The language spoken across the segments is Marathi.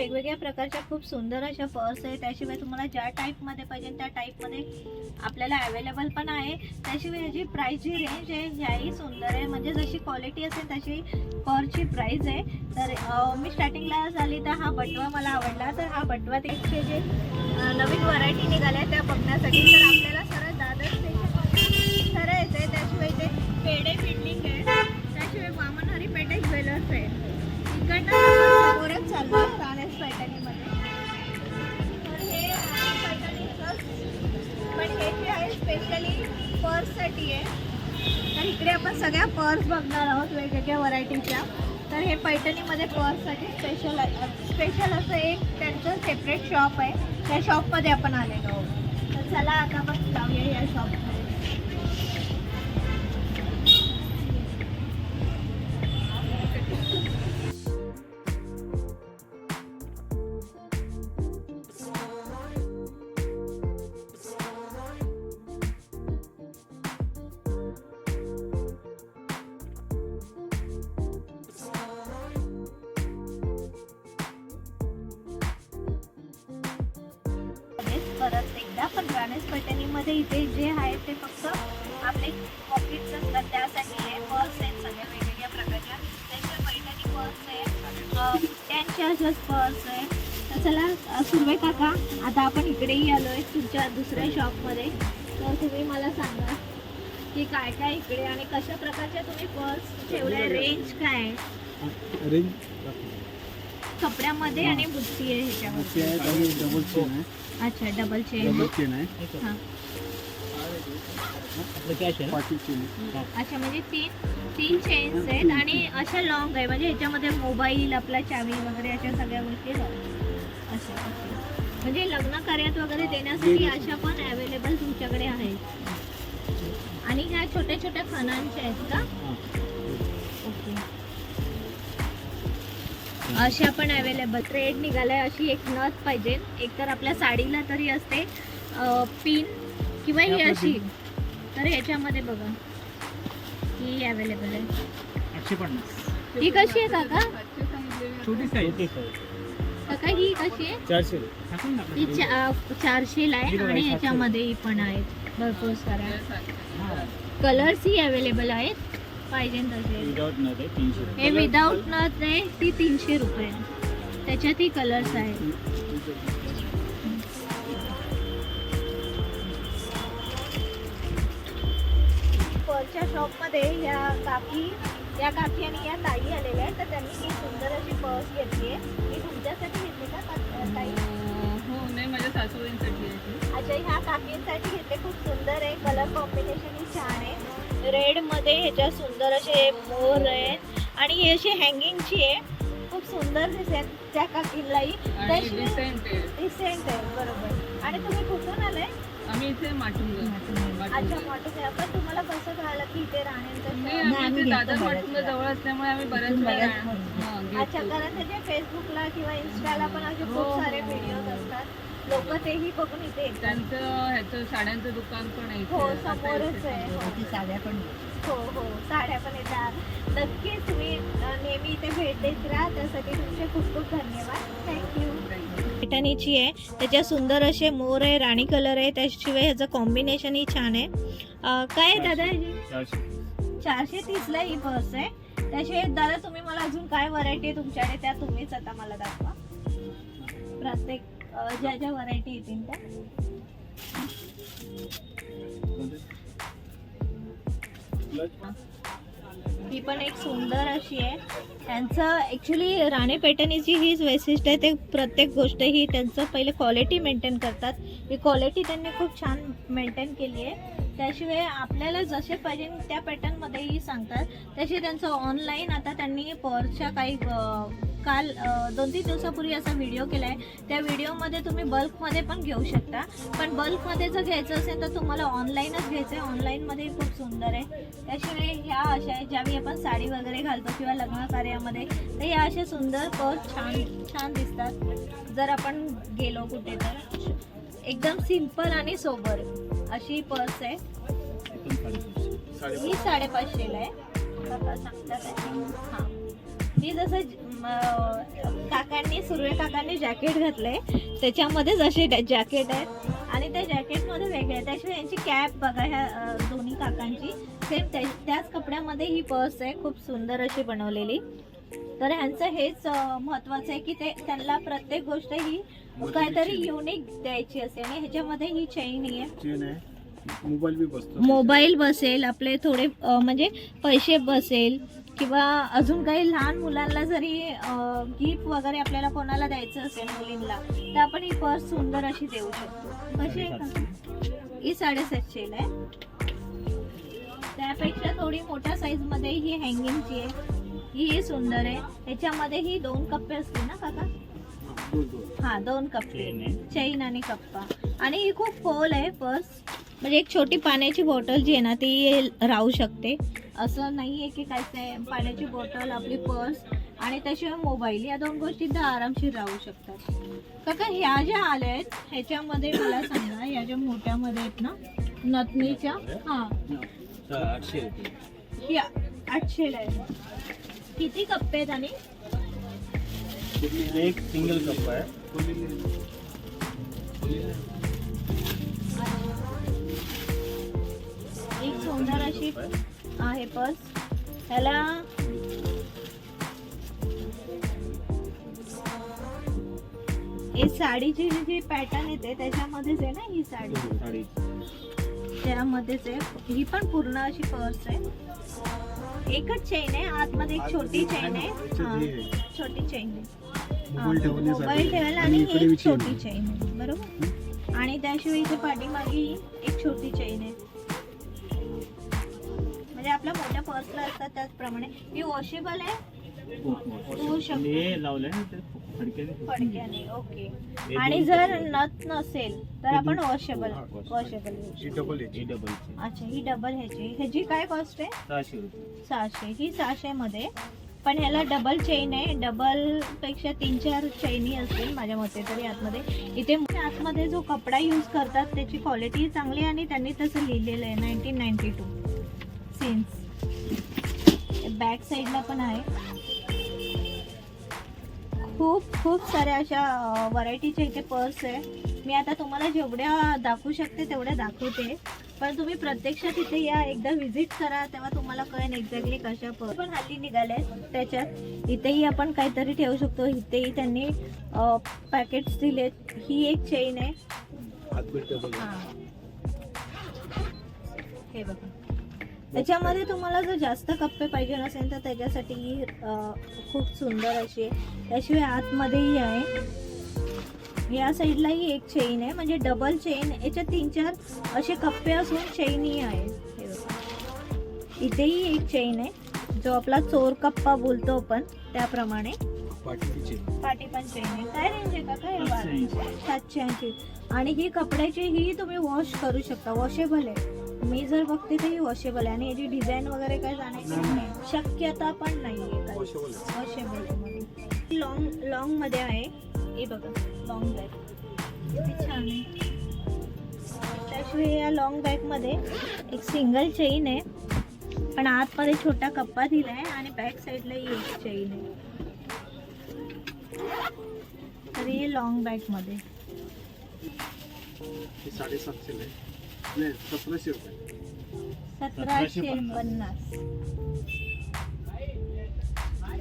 वेगवेगळ्या प्रकारच्या खूप सुंदर अशा पर्स आहे त्याशिवाय तुम्हाला ज्या टाईपमध्ये पाहिजे त्या टाईपमध्ये आपल्याला अवेलेबल पण आहे. त्याशिवाय ह्याची प्राईस जी रेंज आहे ह्याही सुंदर आहे. म्हणजे जशी क्वालिटी असेल तशी पर्सची प्राईस आहे. तर मी स्टार्टिंगला झाली तर हा बटवा मला आवडला. तर हा बटवा त्याचे जे नवीन व्हरायटी निघाल्या त्या बघण्यासाठी. तर आपल्याला सरळ दादर स्टेशन सरळ येते त्याशिवाय ते पेढे बिल्डिंग आहे त्याशिवाय वामनहरी पेठे ज्वेलर्स आहे इकडनं समोरच पण हे जे आहे स्पेशली पर्ससाठी आहे. तर इकडे आपण सगळ्या पर्स बघणार आहोत वेगवेगळ्या व्हरायटीच्या तर हे पैठणीमध्ये पर्ससाठी स्पेशल स्पेशल असं एक त्यांचं सेपरेट शॉप आहे. त्या शॉपमध्ये आपण आलेलो आहोत. तर चला आता आपण जाऊया या शॉपमध्ये परत एकदा पण गणेश पैठणीमध्ये इथे जे आहे ते फक्त आपले पॉकेट्स असतात त्यासाठी आहे पर्स आहेत सगळ्या वेगवेगळ्या प्रकारच्या. त्याशिवाय पैठणी पर्स आहे त्यांच्या अशाच पर्स आहे तर चला सुरवे काका आता आपण इकडेही आलो आहे तुमच्या दुसऱ्या शॉपमध्ये तर तुम्ही मला सांगा की काय काय इकडे आणि कशा प्रकारच्या तुम्ही पर्स ठेवल्या रेंज काय आहे? रेंज कपड्यामध्ये आणि बुट्टी आहे डबल चेन आहे. अच्छा डबल चेन डबल चेन आहे. हां. पाठी चेन आहे अच्छा म्हणजे तीन तीन चेन्स आहेत आणि अशा लॉंग आहे. म्हणजे ह्याच्यामध्ये मोबाईल आपला चावी वगैरे अशा सगळ्या गोष्टी आहेत. अशा. म्हणजे लग्न कार्यात वगैरे देण्यासाठी अशा पण अवेलेबल तुमच्याकडे आहेत. आणि ह्या छोट्या छोट्या खणांच्या आहेत का? अशा पण अवेलेबल थ्रेड निघालाय अशी एक नथ पाहिजे. एक तर आपल्या साडीला तरी असते पिन किंवा ही अशी. तर ह्याच्यामध्ये बघा. ही अवेलेबल आहे. आठशे पन्नास ही कशी आहे काका? छोटी साईज काका ही कशी आहे? चारशे. ही चारशे ला आहे आणि ह्याच्यामध्ये ही पण आहेत भरपूर साऱ्या. कलर्स ही अवेलेबल आहेत. पाहिजे तसे. विदाउट नथ आहे तीनशे हे विदाऊट नथ आहे ती तीनशे रुपये. त्याच्यातही कलर्स आहेत. वरच्या शॉपमध्ये या काकी या काकी आणि या ताई आलेल्या आहेत. तर त्यांनी ही सुंदर अशी पर्स घेतली आहे. मी तुमच्यासाठी घेतली का का- ताई? हो नाही माझ्या सासूबाईंसाठी आहे ती. अच्छा ह्या काकींसाठी घेतले खूप सुंदर आहे. कलर कॉम्बिनेशन ही छान आहे. रेडमध्ये ह्याच्या सुंदर असे मोर आहेत आणि ही अशी हँगिंगची आहे. खूप सुंदर दिसेल त्या डिसेंट आहे. रिसेंट आहे बरोबर. आणि तुम्ही कुठून आलाय? आम्ही इथे माटुंग अच्छा मोठं आहे पण तुम्हाला कसं कळालं की इथे राहण्याचं दादर माटुंग जवळ असल्यामुळे आम्ही बऱ्याच वेळा. अच्छा कारण त्याचे फेसबुकला किंवा इन्स्टाला पण असे खूप हो. सारे व्हिडिओज असतात. लोक तेही बघून इथे येतात. त्यांचं ह्याचं साड्यांचं दुकान पण आहे इथे. हो आता समोरच इथे. आहे. हो. साड्या पण हो हो साड्या पण येतात. नक्कीच तुम्ही अ, नेहमी इथे भेट देत राहा. त्यासाठी तुमचे खूप खूप धन्यवाद. थँक्यू पैठणीची आहे. त्याच्या सुंदर असे मोर आहे राणी कलर आहे. त्याशिवाय ह्याचं कॉम्बिनेशन ही छान आहे. अ, काय आहे दादा हे? चारशे. तीसला ही पर्स आहे. त्याशिवाय दादा तुम्ही मला अजून काय व्हरायटी आहे तुमच्याकडे? त्या तुम्हीच आता मला दाखवा. प्रत्येक ज्या ज्या व्हरायटी येतील त्या. ही पण एक सुंदर अशी आहे. त्यांचं ॲक्च्युली राणे पेटणीची हीच वैशिष्ट्य आहे ते प्रत्येक गोष्ट ही त्यांचं पहिले क्वालिटी मेंटेन करतात. ही क्वालिटी त्यांनी खूप छान मेंटेन केली आहे. त्याशिवाय आपल्याला जसे पाहिजे त्या पॅटर्नमध्येही सांगतात. तसे त्यांचं ऑनलाईन आता त्यांनी पर्सच्या काही काल दोन तीन दिवसापूर्वी असा व्हिडिओ केला आहे त्या व्हिडिओमध्ये तुम्ही बल्कमध्ये पण घेऊ शकता. पण बल्कमध्ये जर घ्यायचं असेल तर तुम्हाला ऑनलाईनच घ्यायचं आहे ऑनलाईनमध्ये खूप सुंदर आहे. त्याशिवाय ह्या अशा आहेत ज्यावेळी आपण साडी वगैरे घालतो किंवा लग्न कार्यामध्ये तर ह्या अशा सुंदर पर्स छान छान दिसतात. जर आपण गेलो कुठे तर एकदम सिंपल आणि सोबर अशी पर्स आहे. ही साडेपाचशेला आहे. सांगतात हां. ही जसं काकांनी सुर्वे काकांनी जॅकेट घातलंय. त्याच्यामध्येच असे जॅकेट आहेत आणि त्या जॅकेटमध्ये वेगळे आहे. त्याशिवाय यांची कॅप बघा ह्या दोन्ही काकांची. सेम त्याच कपड्यामध्ये ही पर्स आहे. खूप सुंदर अशी बनवलेली. तर ह्यांचं हेच अ, महत्वाचं आहे की ते त्यांना प्रत्येक गोष्ट ही काहीतरी युनिक द्यायची असते आणि ह्याच्यामध्ये ही चैन आहे. मोबाईल बसेल. आपले थोडे म्हणजे पैसे बसेल. किंवा अजून काही लहान मुलांना जरी गिफ्ट वगैरे आपल्याला कोणाला द्यायचं असेल मुलींना तर आपण ही पर्स सुंदर अशी देऊ शकतो. कशी आहे का? ही साडेसातशेला आहे. त्यापेक्षा थोडी मोठ्या साईजमध्ये ही हँगिंगची आहे. ही सुंदर आहे. त्याच्यामध्ये ही दोन कप्पे असतील ना काका? हा दोन कप्पे. चेन आणि कप्पा. आणि ही खूप खोल आहे पर्स म्हणजे एक छोटी पाण्याची बॉटल जी आहे ना ती राहू शकते. असं नाही आहे की काय ते पाण्याची बॉटल आपली पर्स आणि त्याशिवाय मोबाईल या दोन गोष्टी तर आरामशीर राहू शकतात. काका ह्या ज्या आल्या आहेत ह्याच्यामध्ये मला सांगा या ज्या मोठ्यामध्ये आहेत ना नथनीच्या हां. आठशे ही आठशेला आहे किती कप्पे आहेत आणि? एक सिंगल कप आहे. एक सुंदर अशी आहे पर्स ह्याला हे साडीची जी जी पॅटर्न येते त्याच्यामध्येच आहे ना ही साडी? साडी. त्यामध्येच आहे. ही पण पूर्ण अशी पर्स आहे. एकच चेन आहे आतमध्ये एक छोटी चेन आहे. हा, छोटी चेन आहे. हा, मोबाईल ठेवायला आणि एक छोटी चेन आहे बरोबर? आणि त्याशिवाय इथे पाठीमागे एक छोटी चेन आहे. म्हणजे आपल्या मोठ्या पर्सला असतात त्याचप्रमाणे. ही वॉशेबल आहे? होऊ शकतो. हे लावलंय ना ते फडक्याने. फडक्याने ओके. आणि जर. नथ नसेल तर आपण वॉशेबल वॉशेबल ही डबल हे अच्छा ही डबल ह्याची. ह्याची काय कॉस्ट आहे? सहाशे रुपये. सहाशे. ही सहाशे मध्ये पण ह्याला डबल चेन आहे. डबलपेक्षा तीन चार चैनी असतील माझ्या मते तरी आतमध्ये. इथे आतमध्ये जो कपडा यूज करतात त्याची क्वालिटी चांगली आहे आणि त्यांनी तसं लिहिलेलं आहे nineteen ninety two scenes back साईडला पण आहे खूप खूप साऱ्या अशा व्हरायटीच्या इथे पर्स आहे. मी आता तुम्हाला जेवढ्या दाखवू शकते तेवढ्या दाखवते. पण तुम्ही प्रत्यक्षात इथे या एकदा व्हिजिट करा तेव्हा तुम्हाला कळेल एक्झॅक्टली कशा पर्स पण हल्ली निघाले त्याच्यात. इथेही आपण काहीतरी ठेवू शकतो. इथेही त्यांनी पॅकेट्स दिलेत ही एक चेन आहे. हा. हे बघा. त्याच्यामध्ये तुम्हाला जर जास्त कप्पे पाहिजे नसेल तर त्याच्यासाठी ही, खूप सुंदर अशी आहे त्याशिवाय आतमध्येही आहे. या साईडलाही एक चेन आहे. म्हणजे डबल चेन याच्यात तीन चार असे कप्पे असून चेनही आहे. हे. इथेही एक चेन आहे. जो आपला चोर कप्पा बोलतो आपण त्याप्रमाणे. पाठी पण चेन आहे. काय रेंज आहे का काय. सातशे ऐंशी. आणि ही कपड्याची ही तुम्ही वॉश करू शकता. वॉशेबल आहे. मी जर बघते ही वॉशेबल आहे. आणि याची डिझाईन वगैरे काय जाण्याची नाही. शक्यता पण नाही आहे. वॉशेबल आहे. लॉंग लॉंगमध्ये आहे. हे बघा लॉंग बॅग किती छान आहे. त्याशिवाय या लॉंग बॅगमध्ये एक सिंगल चेन आहे. पण आतमध्ये छोटा कप्पा दिलाय आणि बॅक साईडलाही एक चेन आहे. तर हे लॉंग बॅगमध्ये. ही साडेसातशेला आहे. नाही सतराशे रुपये. सतराशे पन्नास.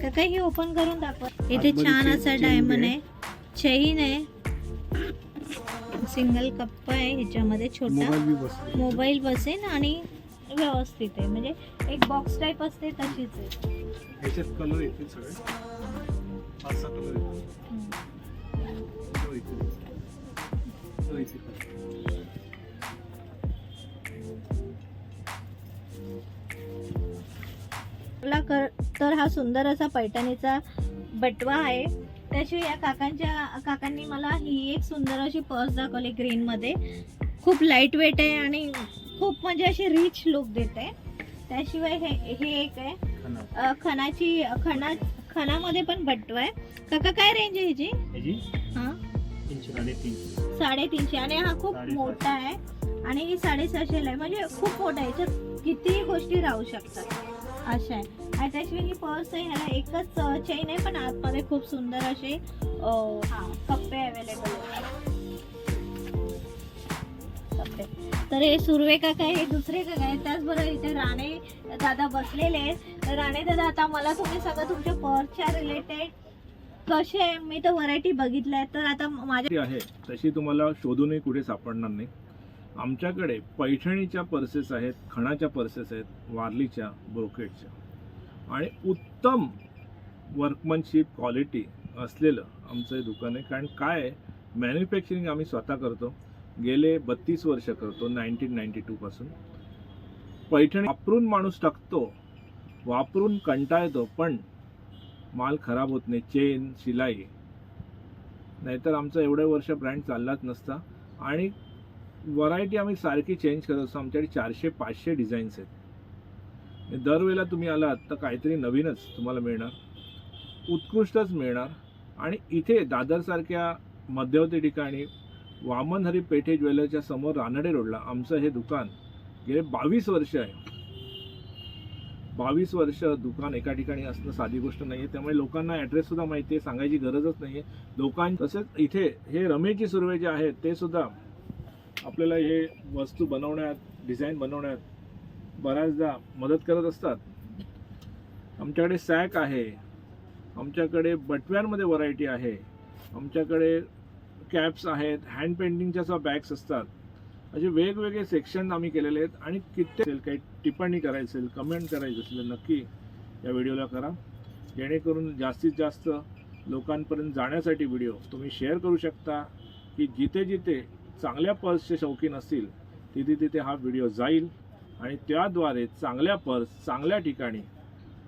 काका ही ओपन करून दाखवा. इथे आतमध्ये छान chain- असा chain डायमंड आहे. आहे. चेन आहे. सिंगल कप्पा आहे. ह्याच्यामध्ये छोटा मोबाईल बी बसतो मोबाईल बसेल आणि व्यवस्थित आहे. म्हणजे एक बॉक्स टाईप असते तशीच आहे. ह्याच्यात कलर येतील सगळे. पाच सहा कलर येतील. हम्म. तो येतील. तो येतील. ला कर तर हा सुंदर असा पैठणीचा बटवा आहे. त्याशिवाय या काकांच्या काकांनी मला ही एक सुंदर अशी पर्स दाखवली ग्रीन मध्ये. खूप लाइट वेट आहे आणि खूप म्हणजे अशी रिच लुक देते. त्याशिवाय हे हे एक आहे. खणाची खणा खणामध्ये पण बटवा आहे. काका काय रेंज आहे ह्याची? हा? तीनशे साडेतीनशे. आणि हा खूप. मोठा आहे. आणि ही साडेसहाशेला आहे. म्हणजे खूप मोठा आहे. याच्यात कितीही गोष्टी राहू शकतात. अशा आहे. आणि त्याशिवाय ही पर्स आहे ह्याला एकच चेन आहे पण आतमध्ये खूप सुंदर असे कप्पे अवेलेबल कप्पे. तर हे सुर्वे काका हे दुसरे काका आहेत. त्याचबरोबर इथे राणे दादा बसलेले आहेत. तर राणे दादा आता मला तुम्ही सगळं तुमच्या पर्सच्या रिलेटेड कसे आहे? मी तर व्हरायटी बघितल्या तर आता माझ्या आहे. तशी तुम्हाला शोधूनही कुठे सापडणार नाही. आमच्याकडे पैठणीच्या पर्सेस आहेत खणाच्या पर्सेस आहेत वारलीच्या ब्रोकेटच्या. आणि उत्तम वर्कमनशिप क्वालिटी असलेलं आमचं हे दुकान आहे. कारण काय मॅन्युफॅक्चरिंग आम्ही स्वतः करतो. गेले बत्तीस वर्ष करतो नाईन्टीन नाईन्टी टूपासून पैठणी वापरून माणूस टाकतो वापरून कंटाळतो येतो पण माल खराब होत नाही. चेन शिलाई. नाहीतर आमचा एवढ्या वर्ष ब्रँड चाललाच नसता. आणि व्हरायटी आम्ही सारखी चेंज करत असतो. आमच्याकडे चारशे पाचशे डिझाईन्स आहेत. दरवेळेला तुम्ही आलात तर काहीतरी नवीनच तुम्हाला मिळणार. उत्कृष्टच मिळणार. आणि इथे दादरसारख्या मध्यवर्ती ठिकाणी वामनहरी पेठे ज्वेलरच्या समोर रानडे रोडला आमचं हे दुकान गेले बावीस वर्ष आहे. बावीस वर्ष दुकान एका ठिकाणी असणं साधी गोष्ट नाही आहे त्यामुळे लोकांना ॲड्रेससुद्धा माहिती आहे सांगायची गरजच नाही आहे लोकां तसेच इथे हे रमेशजी सुर्वे जे आहेत ते सुद्धा आपल्याला हे वस्तू बनवण्यात डिझाईन बनवण्यात बऱ्याचदा मदत करत असतात. आमच्याकडे सॅक आहे. आमच्याकडे बटव्यांमध्ये व्हरायटी आहे. आमच्याकडे कॅप्स आहेत हँड पेंटिंगच्या सुद्धा बॅग्स असतात. असे वेगवेगळे सेक्शन आम्ही केलेले आहेत आणि कित्येक असेल काही टिप्पणी करायची असेल कमेंट करायची असेल नक्की या व्हिडिओला करा. जेणेकरून जास्तीत जास्त लोकांपर्यंत जाण्यासाठी व्हिडिओ तुम्ही शेअर करू शकता की जिथे जिथे चांगल्या पर्सचे शौकीन असतील तिथे तिथे हा व्हिडिओ जाईल आणि त्याद्वारे चांगल्या पर्स चांगल्या ठिकाणी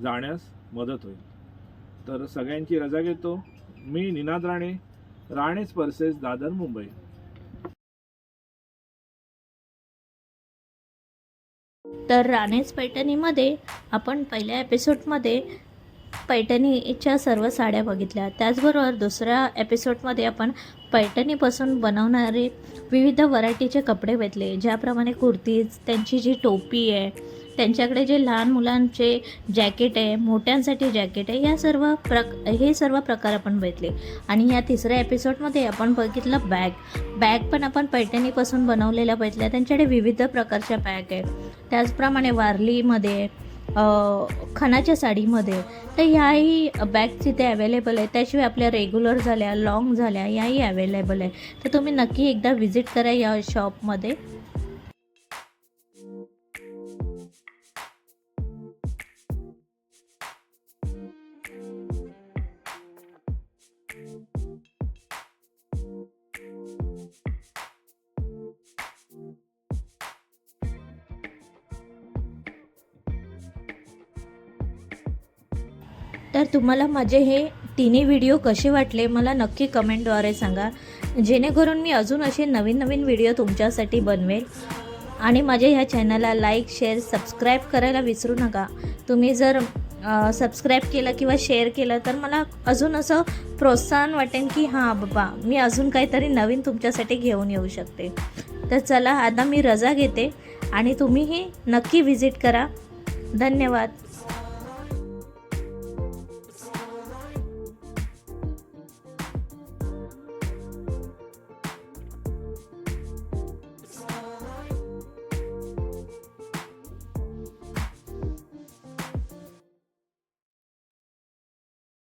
जाण्यास मदत होईल. तर सगळ्यांची रजा घेतो. मी निनाद राणे राणेच पर्सेस दादर मुंबई. तर राणेच पैठणीमध्ये आपण पहिल्या एपिसोडमध्ये पैठणीच्या सर्व साड्या बघितल्या. त्याचबरोबर दुसऱ्या एपिसोडमध्ये आपण पैठणीपासून बनवणारे विविध व्हरायटीचे कपडे भेटले ज्याप्रमाणे कुर्तीज त्यांची जी टोपी आहे त्यांच्याकडे जे लहान मुलांचे जॅकेट आहे मोठ्यांसाठी जॅकेट आहे या सर्व प्रक हे सर्व प्रकार आपण बघितले आणि या तिसऱ्या एपिसोडमध्ये आपण बघितलं बॅग. बॅग पण आपण पैठणीपासून बनवलेल्या बघितल्या त्यांच्याकडे विविध प्रकारच्या बॅग आहे. त्याचप्रमाणे वारलीमध्ये खणाच्या साडीमध्ये. तर ह्याही बॅग्स इथे अवेलेबल आहे. त्याशिवाय आपल्या रेग्युलर झाल्या लॉंग झाल्या याही अवेलेबल आहे. तर तुम्ही नक्की एकदा व्हिजिट करा या शॉपमध्ये तर तुम्हाला माझे हे तिन्ही व्हिडिओ कसे वाटले मला नक्की कमेंटद्वारे सांगा. जेणेकरून मी अजून असे नवीन नवीन व्हिडिओ तुमच्यासाठी बनवेल. आणि माझ्या ह्या चॅनलला लाईक शेअर सबस्क्राईब करायला विसरू नका. तुम्ही जर सबस्क्राईब केलं किंवा शेअर केलं तर मला अजून असं प्रोत्साहन वाटेल की हां बाबा मी अजून काहीतरी नवीन तुमच्यासाठी घेऊन येऊ शकते. तर चला आता मी रजा घेते. आणि तुम्हीही नक्की व्हिजिट करा. धन्यवाद.